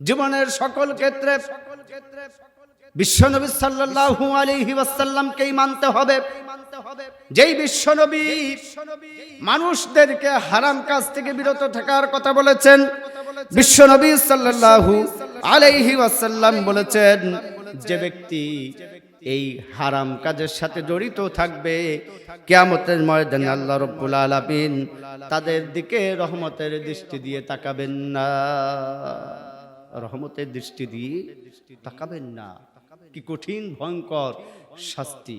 জীবনের সকল ক্ষেত্রে বিশ্বনবী সাল্লাল্লাহু আলাইহি ওয়াসাল্লামকেই মানতে হবে। যেই বিশ্বনবী মানুষদেরকে হারাম কাজ থেকে বিরত থাকার কথা বলেছেন, বিশ্বনবী সাল্লাল্লাহু আলাইহি ওয়াসাল্লাম বলেছেন, যে ব্যক্তি এই হারাম কাজের সাথে জড়িত থাকবে, কিয়ামতের ময়দানে আল্লাহ রব্বুল আলামিন তাদের দিকে রহমতের দৃষ্টি দিয়ে তাকাবেন না। রহমতের দৃষ্টি দিয়ে তাকাবেন না। কি কঠিন, ভয়ঙ্কর শাস্তি।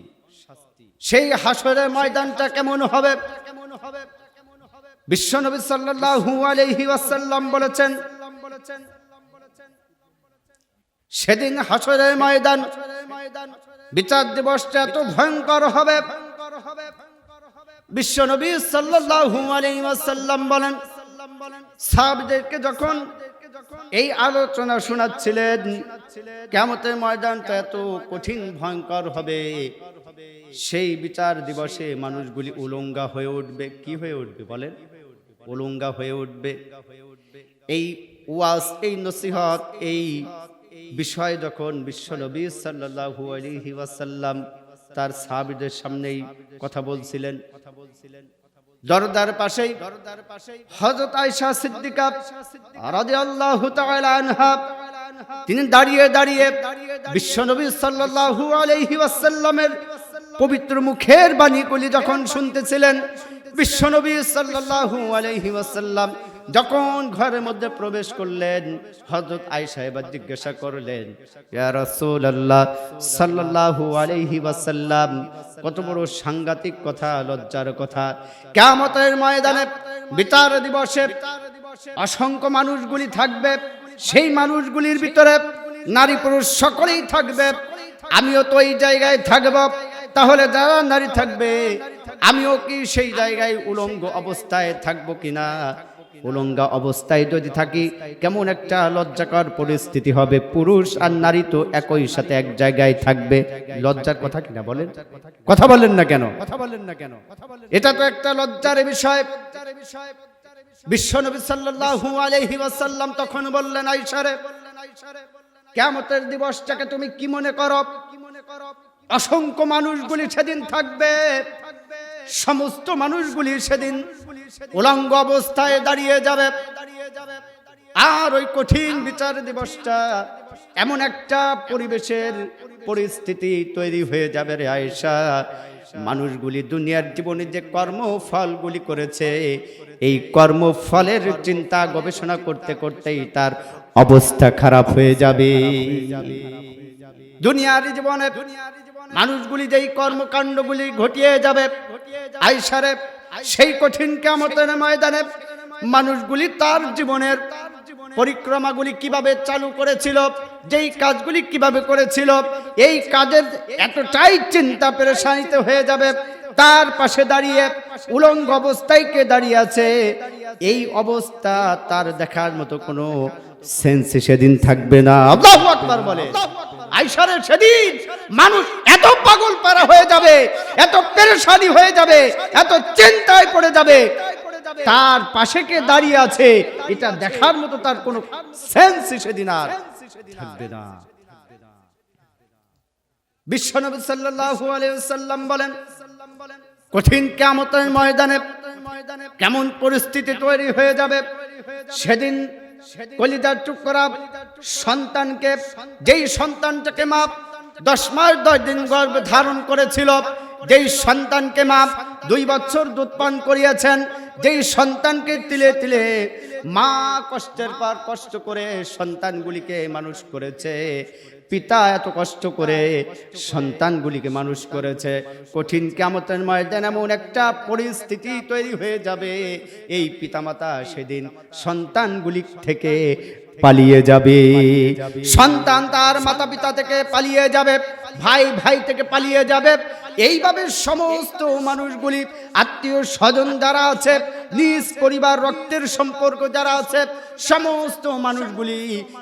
সেই হাসরের ময়দানটা কেমন হবে? বিশ্বনবী সাল্লাল্লাহু আলাইহি ওয়াসাল্লাম বলেছেন, সেদিন হাসরের ময়দান, বিচার দিবসটা এত ভয়ঙ্কর হবে। বিশ্বনবী সাল্লাল্লাহু আলাইহি ওয়াসাল্লাম বলেন, সাহাবীদেরকে যখন এই আলোচনা শোনাচ্ছিলেন কেমতের ময়দানটা এত কঠিন, ভয়ঙ্কর হবে? সেই বিচার দিবসে মানুষগুলি উলঙ্গা হয়ে উঠবে। কি হয়ে উঠবে বলেন? উলঙ্গা হয়ে উঠবে। এই ওয়াজ, এই নসিহত, এই বিষয় যখন বিশ্বনবী সাল্লাল্লাহু আলাইহি ওয়াসাল্লাম তার সাহাবীদের সামনেই কথা বলছিলেন কথা বলছিলেন দরদার পাশেই হযরত আয়েশা সিদ্দিকা রাদিয়াল্লাহু তাআলা আনহা, তিনি দাঁড়িয়ে দাঁড়িয়ে বিশ্বনবী সাল্লাল্লাহু আলাইহি ওয়াসাল্লামের পবিত্র মুখের বাণীগুলি যখন শুনতেছিলেন বিশ্বনবী সাল্লাল্লাহু আলাইহি ওয়াসাল্লাম যখন ঘরের মধ্যে প্রবেশ করলেন, হযরত আয়েশা এবার জিজ্ঞাসা করলেন, ইয়া রাসূলুল্লাহ সাল্লাল্লাহু আলাইহি ওয়াসাল্লাম কত বড় সাংঘাতিক কথা লজ্জার কথা। কিয়ামতের ময়দানে বিচার দিবসে অসংখ্য মানুষগুলি থাকবে সেই মানুষগুলির ভিতরে নারী পুরুষ সকলেই থাকবে। আমিও তো এই জায়গায় থাকব তাহলে যারা নারী থাকবে আমিও কি সেই জায়গায় উলঙ্গ অবস্থায় থাকব কিনা? উলঙ্গা অবস্থায় যদি থাকি, কেমন একটা লজ্জাকর পরিস্থিতি হবে। পুরুষ আর নারী তো একই সাথে এক জায়গায় থাকবে। লজ্জার কথা কিনা বলেন? কথা বলেন না কেন? কথা বলেন না কেন এটা তো একটা লজ্জার বিষয়। বিশ্বনবী সাল্লাল্লাহু আলাইহি ওয়াসাল্লাম তখন বললেন আয়েশারে কিয়ামতের দিবসটাকে তুমি কি মনে করো কি মনে করো? অসংখ্য মানুষগুলি সেদিন থাকবে। সমস্ত মানুষগুলি সেদিন উলঙ্গ অবস্থায় দাঁড়িয়ে যাবে। আর ওই কঠিন বিচার দিবসটা এমন একটা পরিবেশের পরিস্থিতি তৈরি হয়ে যাবে রে আয়েশা। মানুষগুলি দুনিয়ার জীবনে যে কর্মফলগুলি করেছে, এই কর্মফলের চিন্তা গবেষণা করতে করতেই তার অবস্থা খারাপ হয়ে যাবে। দুনিয়ার জীবনে মানুষগুলি যেই কর্মকাণ্ডগুলি ঘটিয়ে যাবে, আইসারে, সেই কঠিন কামতের ময়দানে মানুষগুলি তার জীবনের পরিক্রমাগুলি কীভাবে চালু করেছিল, যেই কাজগুলি কীভাবে করেছিল, এই কাজের এতটাই চিন্তা পেরেশানিতে হয়ে যাবে, তার পাশে দাঁড়িয়ে উলঙ্গ অবস্থায় কে দাঁড়িয়ে আছে, এই অবস্থা তার দেখার মতো কোনো সেন্স সেদিন থাকবে না। বলে। আইসারের সেদিন মানুষ এত পাগল পারা হয়ে যাবে, এত পেরেশানি হয়ে যাবে, এত চিন্তায় পড়ে যাবে। তার পাশে কে দাঁড়িয়ে আছে, এটা দেখার মতো তার কোনো সেন্স সেদিন আর থাকবে না। বিশ্বনবী সাল্লাল্লাহু আলাইহি ওয়াসাল্লাম বলেন, কঠিন কিয়ামতের ময়দানে কেমন পরিস্থিতি তৈরি হয়ে যাবে? সেদিন কলিদার চুপ করা সন্তানকে যেই সন্তানটাকে মা দশ মাস দশ দিন গর্ভে ধারণ করেছিল যেই সন্তানকে মাপ দুই বছর দুধ পান করিয়েছেন যেই সন্তানকে তিলে তিলে মা কষ্টের পর কষ্ট করে সন্তানগুলিকে মানুষ করেছে। পিতা এত কষ্ট করে সন্তানগুলিকে মানুষ করেছে। কঠিন কেমতের ময়দান এমন একটা পরিস্থিতি তৈরি হয়ে যাবে। এই পিতামাতা সেদিন সন্তানগুলি থেকে পালিয়ে যাবে। সন্তান তার মাতা পিতা থেকে পালিয়ে যাবে, ভাই ভাই থেকে পালিয়ে যাবে। এইভাবে সমস্ত মানুষগুলি আত্মীয় স্বজন যারা আছে নিজ পরিবার, রক্তের সম্পর্ক যারা আছে, সমস্ত মানুষগুলি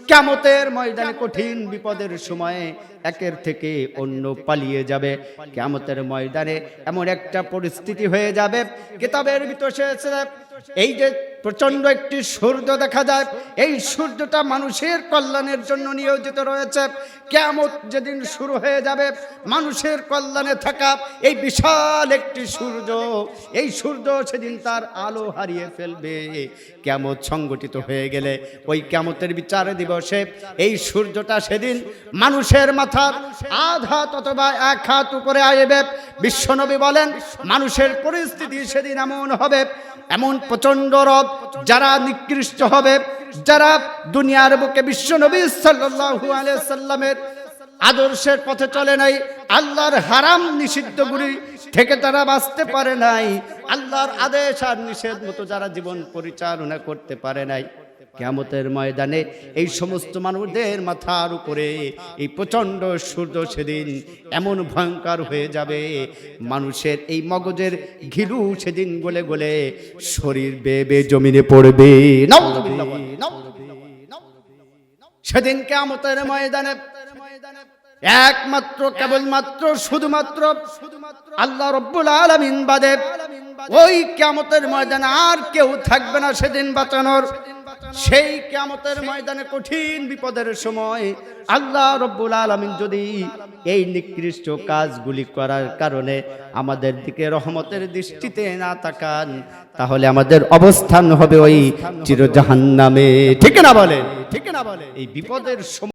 কেমতের ময়দানে কঠিন বিপদের সময়ে একের থেকে অন্য পালিয়ে যাবে। কেমতের ময়দানে এমন একটা পরিস্থিতি হয়ে যাবে। কিতাবের ভিতরে এই যে প্রচণ্ড একটি সূর্য দেখা যায়। এই সূর্যটা মানুষের কল্যাণের জন্য নিয়োজিত রয়েছে। কেমন যেদিন শুরু হয়ে যাবে, মানুষের কল্যাণে থাকা এই বিশাল একটি সূর্য, এই সূর্য সেদিন তার আলো হারিয়ে ফেলবে। কেমত সংগঠিত হয়ে গেলে ওই কেমতের বিচার দিবসে এই সূর্যটা সেদিন মানুষের মাথার আধাত অথবা এক হাত উপরে আসবে। বিশ্বনবী বলেন, মানুষের পরিস্থিতি সেদিন এমন হবে এমন প্রচণ্ড রব যারা নিকৃষ্ট হবে, যারা দুনিয়ার বুকে বিশ্বনবী সাল্লাল্লাহু আলাইহি সাল্লামের আদর্শের পথে চলে নাই, আল্লাহর হারাম নিষিদ্ধগুলি থেকে তারা বাঁচতে পারে নাই, আল্লাহর আদেশ আর নিষেধ মতো যারা জীবন পরিচালনা করতে পারে নাই। কেমতের ময়দানে এই সমস্ত মানুষদের মাথার উপরে এই প্রচণ্ড সূর্য সেদিন এমন ভয়ঙ্কর হয়ে যাবে। মানুষের এই মগজের ঘিলু সেদিন গলে গলে শরীর বেবে জমিনে পড়বে। সেদিন কেমতের ময়দানে একমাত্র, কেবলমাত্র, শুধুমাত্র আল্লাহ রব্বুল আলামিন বাদে ওই কেমতের ময়দানে আর কেউ থাকবে না সেদিন বাঁচানোর। সেই কেমতের ময়দানে কঠিন বিপদের সময় আল্লাহ রব্বুল আলমিন যদি এই নিকৃষ্ট কাজগুলি করার কারণে আমাদের দিকে রহমতের দৃষ্টিতে না তাকান তাহলে আমাদের অবস্থান হবে ওই চিরজাহান নামে ঠিক না বলে ঠিক না বলে এই বিপদের সময়